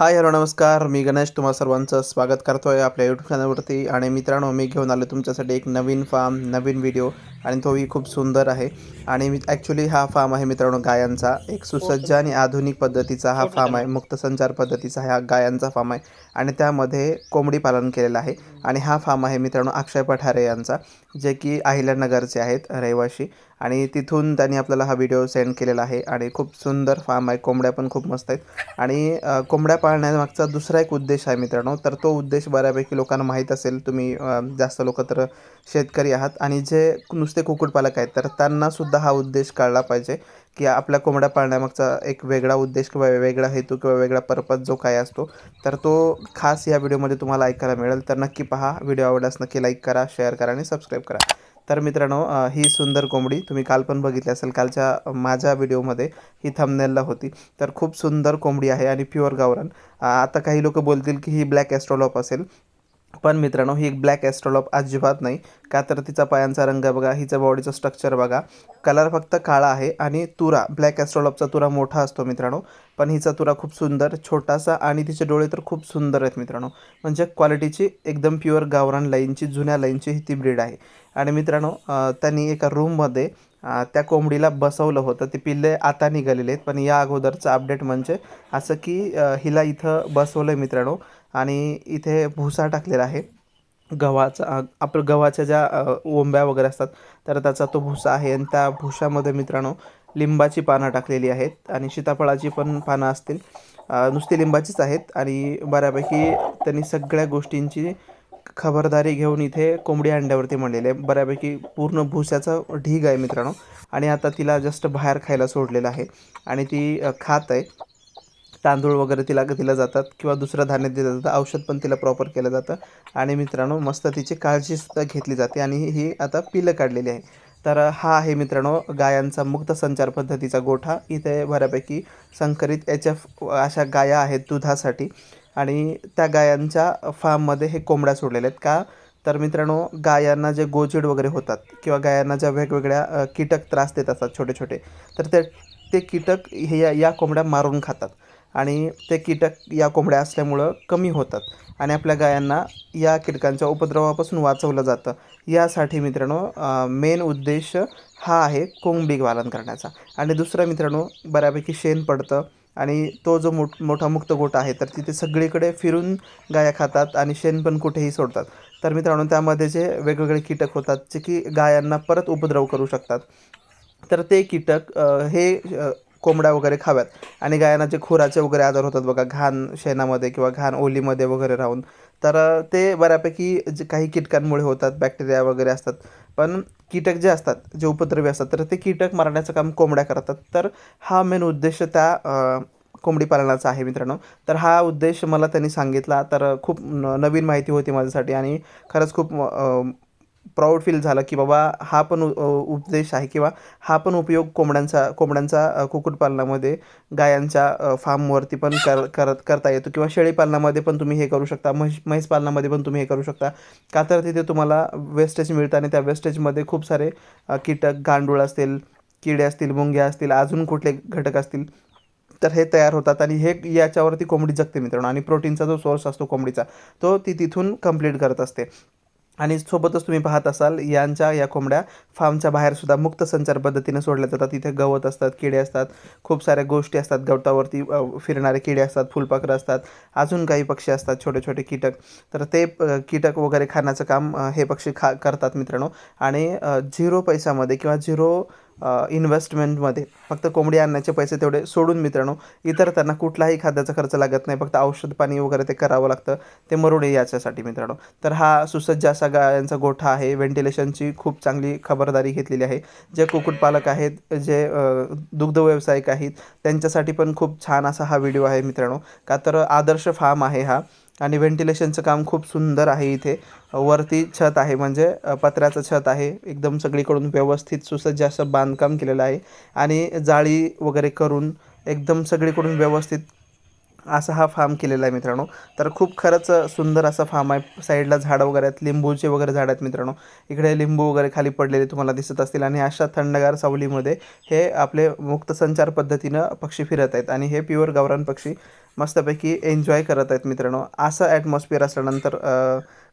Hi hello नमस्कार. मी गणेश तुम्हा सर्वांचं स्वागत करतो आहे आपल्या यूट्यूब चॅनलवरती आणि मित्रांनो मी घेऊन आलो तुमच्यासाठी एक नवीन फार्म नवीन व्हिडिओ आणि तोही खूप सुंदर आहे. आणि मी ॲक्च्युली हा फार्म आहे मित्रांनो गायांचा. एक सुसज्ज आणि आधुनिक पद्धतीचा हा फार्म आहे. मुक्त संचार पद्धतीचा हा गायांचा फार्म आहे. आणि त्यामध्ये कोंबडी पालन केलेलं आहे. आणि हा फार्म आहे मित्रांनो अक्षय पठारे यांचा जे की अहिल्यानगरचे आहेत रहिवाशी. आणि तिथून त्यांनी आपल्याला हा व्हिडिओ सेंड केलेला आहे. आणि खूप सुंदर फार्म आहे. कोंबड्या पण खूप मस्त आहेत. आणि कोंबड्या पाळण्यामागचा दुसरा एक उद्देश आहे मित्रांनो. तर तो उद्देश बऱ्यापैकी लोकांना माहीत असेल. तुम्ही जास्त लोक तर शेतकरी आहात. आणि जे नुसते कुक्कुटपालक आहेत तर त्यांनासुद्धा हा उद्देश कळला पाहिजे की आपल्या कोंबड्या पाळण्यामागचा एक वेगळा उद्देश किंवा वेगळा हेतू किंवा वेगळा पर्पज जो काय असतो तर तो खास या व्हिडिओमध्ये तुम्हाला ऐकायला मिळेल. तर नक्की पहा व्हिडिओ आवडल्यास नक्की लाईक करा शेअर करा आणि सबस्क्राईब करा. तर मित्रांनो ही सुंदर कोंबडी तुम्ही काल पण बघितली असेल कालच्या माझ्या व्हिडिओमध्ये ही थंबनेलला होती. तर खूप सुंदर कोंबडी आहे आणि प्युअर गावरान. आता काही लोक बोलतील की ही ब्लॅक ॲस्ट्रॉलॉप असेल. पण मित्रांनो ही एक ब्लॅक ॲस्ट्रॉलॉप अजिबात नाही. का तर तिचा पायांचा रंग बघा हिचं बॉडीचं स्ट्रक्चर बघा. कलर फक्त काळा आहे आणि तुरा ब्लॅक ॲस्ट्रॉलॉपचा तुरा मोठा असतो मित्रांनो. पण हिचा तुरा खूप सुंदर छोटासा आणि तिचे डोळे तर खूप सुंदर आहेत मित्रांनो. म्हणजे क्वालिटीची एकदम प्युअर गावरान लाईनची जुन्या लाईनची ही ती ब्रीड आहे. आणि मित्रांनो त्यांनी एका रूममध्ये त्या कोंबडीला बसवलं होतं. ते पिल्ले आता निघालेले आहेत पण या अगोदरचं अपडेट म्हणजे असं की हिला इथं बसवलं आहे मित्रांनो. आणि इथे भुसा टाकलेला आहे. गव्हाचा आपलं गव्हाच्या ज्या ओंब्या वगैरे असतात तर त्याचा तो भुसा आहे. आणि त्या भुशामध्ये मित्रांनो लिंबाची पानं टाकलेली आहेत. आणि सीताफळाची पण पानं असतील. नुसती लिंबाचीच आहेत. आणि बऱ्यापैकी त्यांनी सगळ्या गोष्टींची खबरदारी घेऊन इथे कोंबडी अंड्यावरती म्हणलेले आहे. बऱ्यापैकी पूर्ण भुस्याचा ढीग आहे मित्रांनो. आणि आता तिला जस्ट बाहेर खायला सोडलेलं आहे. आणि ती खात आहे. तांदूळ वगैरे तिला दिलं जातात किंवा दुसरं धान्य दिलं जातं औषध पण तिला प्रॉपर केलं जातं. आणि मित्रांनो मस्त तिची काळजीसुद्धा घेतली जाते आणि ही आता पिलं काढलेली आहे. तर हा आहे मित्रांनो गायांचा मुक्त संचार पद्धतीचा गोठा. इथे बऱ्यापैकी संकरित एच एफ अशा गाया आहेत दुधासाठी. आणि त्या गायांच्या फार्ममध्ये हे कोंबड्या सोडलेल्या आहेत. का? तर मित्रांनो गायांना जे गोचिड वगैरे होतात किंवा गायांना ज्या वेगवेगळ्या कीटक त्रास देत असतात छोटे छोटे तर ते ते कीटक हे या या कोंबड्या मारून खातात. आणि ते कीटक या कोंबड्या असल्यामुळं कमी होतात. आणि आपल्या गायांना या कीटकांच्या उपद्रवापासून वाचवलं जातं. यासाठी मित्रांनो मेन उद्देश हा आहे कोंबडी पालन करण्याचा. आणि दुसरा मित्रांनो बऱ्यापैकी शेण पडतं आणि तो जो मोठ मोठा मुक्त गोठा आहे तर तिथे सगळीकडे फिरून गाया खातात आणि शेण पण कुठेही सोडतात. तर मित्रांनो त्यामध्ये जे वेगवेगळे कीटक होतात जे की गायांना परत उपद्रव करू शकतात. तर ते कीटक हे कोंबड्या वगैरे खाव्यात. आणि गायांना जे खुराचे वगैरे आजार होतात बघा घाण शेणामध्ये किंवा घाण ओलीमध्ये वगैरे राहून. तर ते बऱ्यापैकी जे काही कीटकांमुळे होतात बॅक्टेरिया वगैरे असतात. पण कीटक जे असतात जे उपद्रवी असतात तर ते कीटक मारण्याचं काम कोंबड्या करतात. तर हा मेन उद्देश त्या कोंबडी पालनाचा आहे मित्रांनो. तर हा उद्देश मला त्यांनी सांगितला. तर खूप न नवीन माहिती होती माझ्यासाठी आणि खरंच खूप प्राऊड फील झालं की बाबा हा पण उपदेश आहे किंवा हा पण उपयोग कोंबड्यांचा कोंबड्यांचा कुक्कुटपालनामध्ये गायांच्या फार्मवरती पण कर करत करता येतो किंवा शेळीपालनामध्ये पण तुम्ही हे करू शकता म्हैस म्हैस पालनामध्ये पण तुम्ही हे करू शकता. का तर तिथे तुम्हाला वेस्टेज मिळतं आणि त्या वेस्टेजमध्ये खूप सारे कीटक गांडूळ असतील किडे असतील मुंग्या असतील अजून कुठले घटक असतील तर हे तयार होतात आणि हे याच्यावरती कोंबडी जगते मित्रांनो आणि प्रोटीनचा जो सोर्स असतो कोंबडीचा तो ती तिथून कंप्लीट करत असते. आणि सोबतच तुम्ही पाहत असाल यांच्या या कोंबड्या फार्मच्या बाहेरसुद्धा मुक्त संचार पद्धतीने सोडल्या जातात. तिथे गवत असतात किडे असतात खूप साऱ्या गोष्टी असतात. गवतावरती फिरणारे किडे असतात फुलपाखरं असतात अजून काही पक्षी असतात छोटे छोटे कीटक. तर ते कीटक वगैरे खाण्याचं काम हे पक्षी खा करतात मित्रांनो. आणि झिरो पैशामध्ये किंवा झिरो इन्व्हेस्टमेंटमध्ये फक्त कोंबडी आणण्याचे पैसे तेवढे सोडून मित्रांनो इतर त्यांना कुठलाही खाद्याचा खर्च लागत नाही. फक्त औषध पाणी वगैरे ते करावं लागतं. ते मरू नये याच्यासाठी मित्रांनो. तर हा सुसज्ज असा गायांचा गोठा आहे. व्हेंटिलेशनची खूप चांगली खबरदारी घेतलेली आहे. जे कुक्कुटपालक आहेत जे दुग्ध व्यावसायिक आहेत त्यांच्यासाठी पण खूप छान असा हा व्हिडिओ आहे मित्रांनो. का तर आदर्श फार्म आहे हा. आणि व्हेंटिलेशनचं काम खूप सुंदर आहे इथे. वरती छत आहे म्हणजे पत्र्याचं छत आहे. एकदम सगळीकडून व्यवस्थित सुसज्ज असं बांधकाम केलेलं आहे. आणि जाळी वगैरे करून एकदम सगळीकडून व्यवस्थित असा हा फार्म केलेला आहे मित्रांनो. तर खूप खरंच सुंदर असा फार्म आहे. साईडला झाडं वगैरे आहेत लिंबूचे वगैरे झाडं आहेत मित्रांनो. इकडे लिंबू वगैरे खाली पडलेले तुम्हाला दिसत असतील आणि अशा थंडगार सावलीमध्ये हे आपले मुक्त संचार पद्धतीनं पक्षी फिरत आहेत आणि हे प्युअर गावरान पक्षी मस्तपैकी एन्जॉय करत आहेत मित्रांनो. असं ॲटमॉस्फिअर असल्यानंतर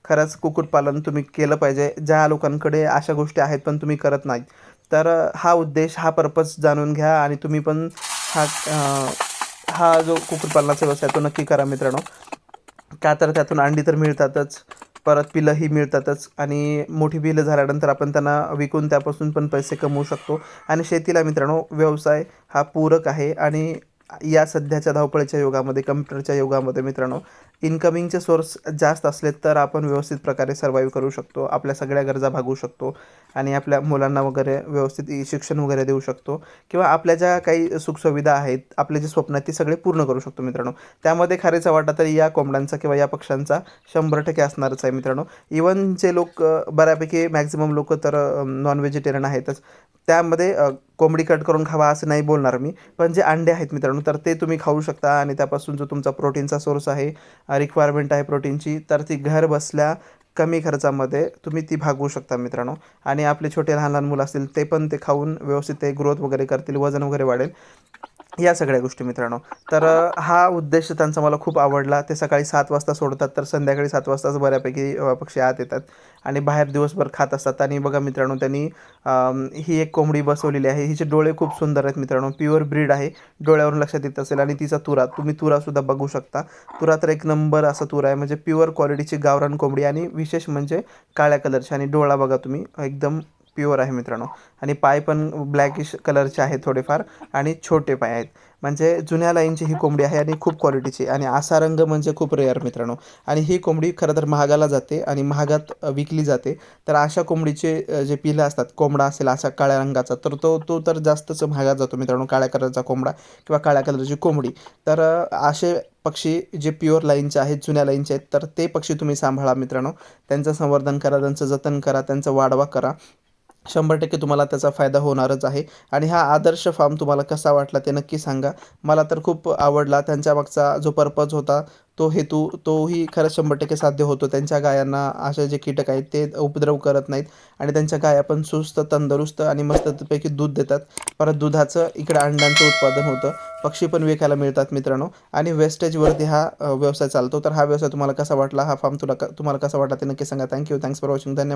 खरंच कुक्कुटपालन तुम्ही केलं पाहिजे. ज्या लोकांकडे अशा गोष्टी आहेत पण तुम्ही करत नाहीत. तर हा उद्देश हा पर्पज जाणून घ्या आणि तुम्ही पण हा हा जो कुक्कुटपालनाचा व्यवसाय तो नक्की करा मित्रांनो. का तर त्यातून अंडी तर मिळतातच परत पिलंही मिळतातच आणि मोठी पिलं झाल्यानंतर आपण त्यांना विकून त्यापासून पण पैसे कमवू शकतो. आणि शेतीला मित्रांनो व्यवसाय हा पूरक आहे आणि या सध्याच्या धावपळीच्या युगामध्ये कम्प्युटरच्या युगामध्ये मित्रांनो इन्कमिंगचे सोर्स जास्त असले तर आपण व्यवस्थित प्रकारे सर्वाईव्ह करू शकतो. आपल्या सगळ्या गरजा भागू शकतो. आणि आपल्या मुलांना वगैरे व्यवस्थित शिक्षण वगैरे देऊ शकतो. किंवा आपल्या ज्या काही सुखसुविधा आहेत आपले जे स्वप्न आहेत ते सगळे पूर्ण करू शकतो मित्रांनो. त्यामध्ये खारीचा वाटा तरी या कोंबड्यांचा किंवा या पक्ष्यांचा शंभर टक्के असणारच आहे मित्रांनो. इवन जे लोक बऱ्यापैकी मॅक्झिमम लोक तर नॉन व्हेजिटेरियन आहेतच. त्यामध्ये कोंबडी कट करून खावा असं नाही बोलणार मी. पण जे अंडे आहेत मित्रांनो तर ते तुम्ही खाऊ शकता. आणि त्यापासून जो तुमचा प्रोटीनचा सोर्स आहे रिक्वायरमेंट आहे प्रोटीनची तर ती घर बसल्या कमी खर्चामध्ये तुम्ही ती भागवू शकता मित्रांनो. आणि आपले छोटे लहान लहान मुलं असतील ते पण ते खाऊन व्यवस्थित ते ग्रोथ वगैरे करतील वजन वगैरे वाढेल. या सगळ्या गोष्टी मित्रांनो. तर हा उद्देश त्यांचा मला खूप आवडला. ते सकाळी सात वाजता सोडतात तर संध्याकाळी सात वाजताच बऱ्यापैकी पक्षी आत येतात आणि बाहेर दिवसभर खात असतात. आणि बघा मित्रांनो त्यांनी ही एक कोंबडी बसवलेली आहे. हिचे डोळे खूप सुंदर आहेत मित्रांनो. प्युअर ब्रीड आहे. डोळ्यावरून लक्षात येत असेल आणि तिचा तुरा तुम्ही तुरासुद्धा बघू शकता. तुरा तर एक नंबर असा तुरा आहे. म्हणजे प्युअर क्वालिटीची गावरान कोंबडी आणि विशेष म्हणजे काळ्या कलरची. आणि डोळा बघा तुम्ही एकदम प्युअर आहे मित्रांनो. आणि पाय पण ब्लॅकिश कलरचे आहेत थोडेफार आणि छोटे पाय आहेत. म्हणजे जुन्या लाईनची ही कोंबडी आहे आणि खूप क्वालिटीची आणि असा रंग म्हणजे खूप रेअर मित्रांनो. आणि ही कोंबडी खरं तर महागाला जाते आणि महागात विकली जाते. तर अशा कोंबडीचे जे पिलं असतात कोंबडा असेल असा काळ्या रंगाचा तर तो तो तर जास्तच महागात जातो मित्रांनो काळ्या कलरचा कोंबडा किंवा काळ्या कलरची कोंबडी. तर असे पक्षी जे प्युअर लाईनचे आहेत जुन्या लाईनचे आहेत तर ते पक्षी तुम्ही सांभाळा मित्रांनो. त्यांचं संवर्धन करा त्यांचं जतन करा त्यांचा वाढवा करा. शंभर टक्के तुम्हाला त्याचा फायदा होणारच आहे. आणि हा आदर्श फार्म तुम्हाला कसा वाटला ते नक्की सांगा. मला तर खूप आवडला त्यांच्या मागचा जो पर्पज होता तो हेतू तोही खरंच शंभर टक्के साध्य होतो. त्यांच्या गायांना असे जे कीटक आहेत ते उपद्रव करत नाहीत आणि त्यांच्या गाया पण सुस्त तंदुरुस्त आणि मस्तपैकी दूध देतात. परत दुधाचं इकडं अंड्यांचं उत्पादन होतं. पक्षी पण विकायला मिळतात मित्रांनो. आणि वेस्टेजवरती हा व्यवसाय चालतो. तर हा व्यवसाय तुम्हाला कसा वाटला? हा फार्म तुला तुम्हाला कसा वाटला ते नक्की सांगा. थँक्यू थँक्स फॉर वॉचिंग धन्यवाद.